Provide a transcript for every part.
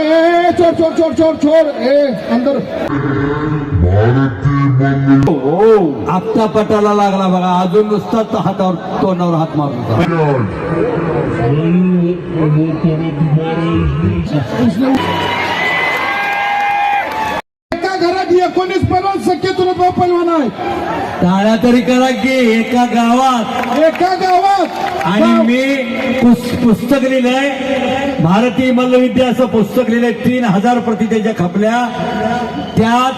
ए, छोड़ छोड़ छोड़ छोड़ छोड़ ए अंदर आपटा पटाला लागला बघा अजून नुसताच हातावर तोंडावर हात मारत आहे टाळ्या तरी करा की एका गावात. एका गावात. आणि मी पुस- पुस्तक लिहिलंय. भारतीय मल्लविद्या असं पुस्तक लिहिलंय तीन हजार प्रति त्याच्या खपल्या. त्यात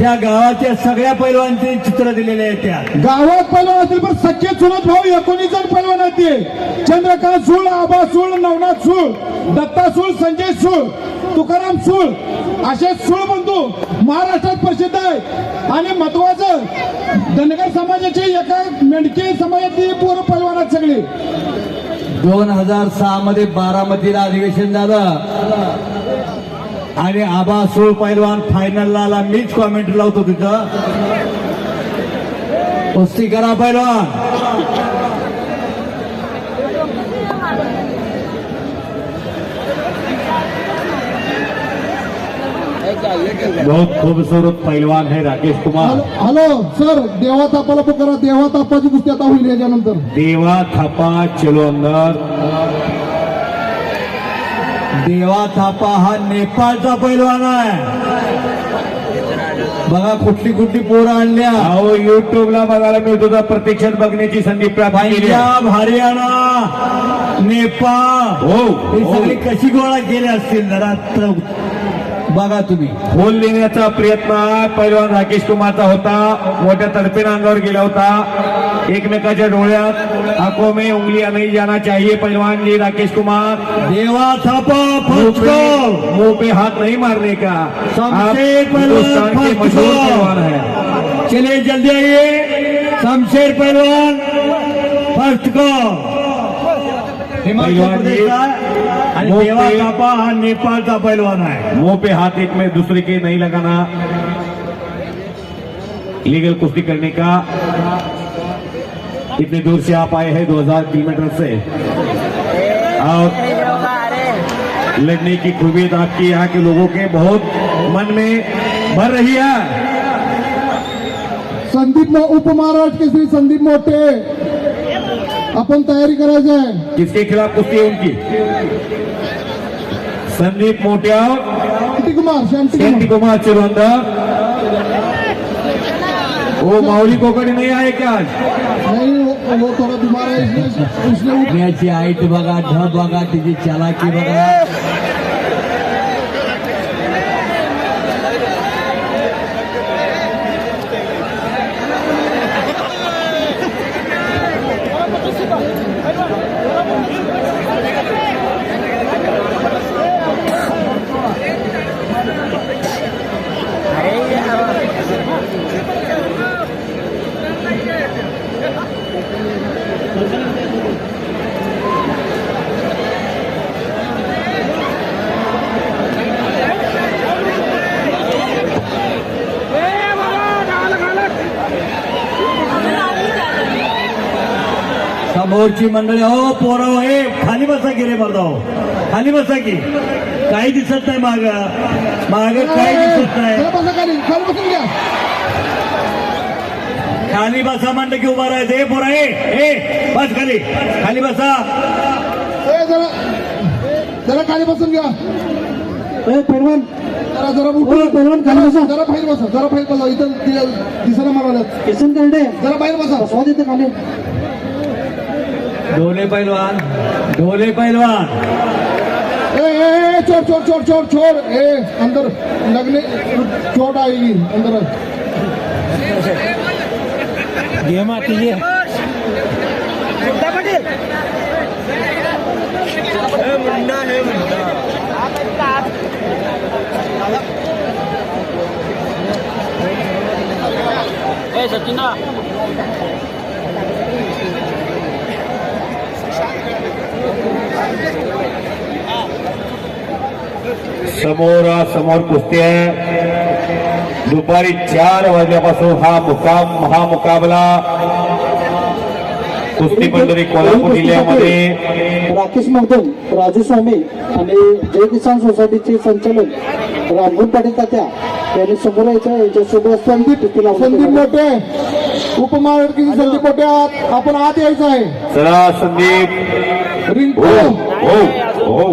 त्या गावाच्या सगळ्या पैलवानचे चित्र दिलेले आहेत त्यात. गावात पैलवान असतील पण सख्य चुलत भाऊ एकोणीस जण पैलवान आहेत ते. चंद्रकांत सूळ आबा सूळ नवनाथ सूळ दत्ता सूळ संजय सूळ. तुकाराम सूळ असे सूळ बंधू महाराष्ट्रात प्रसिद्ध आहे आणि महत्वाचं धनगर समाजाचे एका मेंढके समाजातली पोरं परिवारात आहेत सगळी. दोन हजार सहा मध्ये बारामतीला अधिवेशन झालं. आणि आबा सोळ पैलवान फायनलला आला. मीच कॉमेंट लावतो तिथं. कुस्ती करा पैलवान. बहुत खूबसूरत पहलवान है राकेश कुमार। हॅलो सर देवा तापाला पुकारा देवा तापाची कुस्ती आता होईल याच्यानंतर. देवा थापा चलो अंदर। देवा थापा हा नेपाळचा पैलवान आहे. बघा कुठली कुठली पोरं आणल्या. अहो युट्यूबला बघायला मिळतो तर प्रत्यक्षात बघण्याची संधी प्राप्त केली. आहे. पंजाब हरियाणा नेपाळ. हो ही हो. सगळी कशी गोळा केली असतील? जरा त- बघा तुम्ही. खोल देण्याचा प्रयत्न पैलवान राकेश कुमारचा होता. मोठ्या तडपेन अंगावर गेला होता. एकमेकाच्या डोळ्यात आँखों में उंगलियाँ नहीं जाना चाहिए पहलवान जी राकेश कुमार. देवा थापा मुँह पे कॉल मुँह पे हाथ नहीं मारने का हिंदुस्तान के मशहूर पहलवान है चलिए जल्दी आइए. शमशेर पहलवान फ़र्स्ट कॉल हिमाचल प्रदेशचा देवा थापा हा नेपाळचा पैलवान आहे. मुँह पे हाथ एक में दूसरे के नहीं लगाना। लीगल कुश्ती करने का। इतनी दूर से आप आए हैं 2000 किलोमीटर से। और लड़ने की खूबियत आपकी यहाँ के लोगों के बहुत मन में भर रही है। संदीप मो- उपमहाराष्ट्र केसरी संदीप मोठे आपण तैयारी करायची आहे किसके खिलाफ कुश्ती है उनकी? संदीप मोटिया शांती कुमार शांति कुमार। कुमार चिरवंदा वो माउली कोकड़ी नहीं आए क्या आज? नहीं वो, वो थोड़ा बीमार है इसलिए इसलिए वो- पुण्याची हाईट बघा ढब बघा तिची चालाकी बघा समोरची मंडळी हो पोरं हे खाली बसा की रे मर्दा हो खाली बसा की. काही दिसत नाही माग. माग काही दिसत नाही. खाली. खाली बसून घ्या. खाली बसा म्हणलं की उभा राहायचं. हे पोरा हे हे बस खाली. खाली बसा. ए जरा जरा खाली बसून घ्या. ए पैलवान जरा जरा उठून पैलवान खाली बसा. जरा बाहेर बसा. जरा बाहेर बसा. इथं दिसायला मला किसन करडे जरा बाहेर बसा. स्वाद येते खाली. ढोले पहलवान ढोले पहलवान। चोर चोर चोर चोर चोर ए अंदर लगने चोट आएगी अंदर। गेम आती है। सचिना समोर कुस्ती आहे दुपारी चार वाजल्यापासून हा मुकाम हा मुकाबला कुस्ती मंडळी कोल्हापूर जिल्ह्यामध्ये. राकेश मगदूम राजू स्वामी आणि जय किसान सोसायटीचे संचालक रामभूत पाटील तात्या यांनी समोर यायचं. यांच्यासोबत संदीप तिला संदीप मोठे. उपमहाराष्ट्राचे संदीप मोठे आत आपण आत यायचं आहे. चला संदीप. रिंकू. हो हो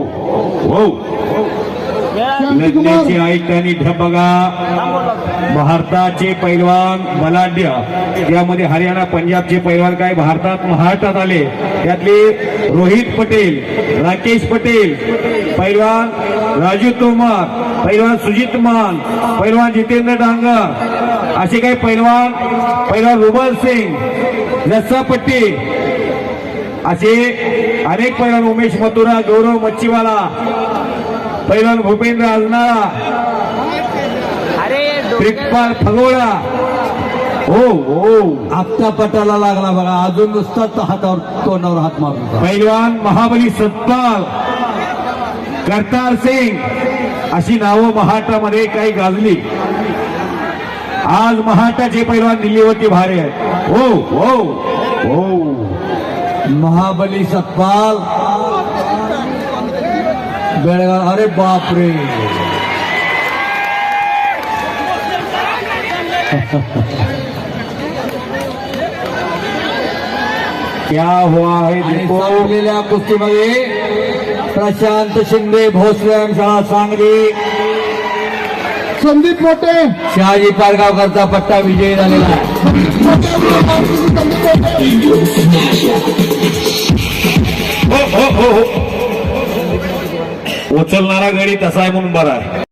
हो. हो आयुक्तांनी ऐकतानी बघा. भारताचे पैलवान बलाढ्य यामध्ये हरियाणा पंजाबचे पैलवान काय? भारतात महाराष्ट्रात आले. त्यातले रोहित पटेल राकेश पटेल पैलवान राजू तोमर पैलवान सुजित मान पैलवान जितेंद्र डांगर. असे काही पैलवान पैलवान रुबल सिंग रस्सा पट्टी. असे अनेक पैलवान उमेश मथुरा गौरव मच्छीवाला पैलवान भूपेंद्र आजनाळा फगोळा हो हो. आपटा पटाला लागला बघा. अजून नुसताच हातावर तोंडावर हात मारत. पैलवान महाबली सत्पाल. करतार सिंग. अशी नावं महाराष्ट्रामध्ये काही गाजली. आज महाराष्ट्राचे पैलवान दिल्लीवरती भारे आहेत. हो हो हो. महाबली सतपाल. बेळगाव अरे बापरे क्या हुआ है देखो। संपलेल्या कुस्तीमध्ये प्रशांत शिंदे भोसले शाळा सांगली. संदीप मोठे. शहाजी पारगावकरचा पट्टा विजयी झालेला आहे. उचलणारा गणित असा आहे म्हणून बरा आहे.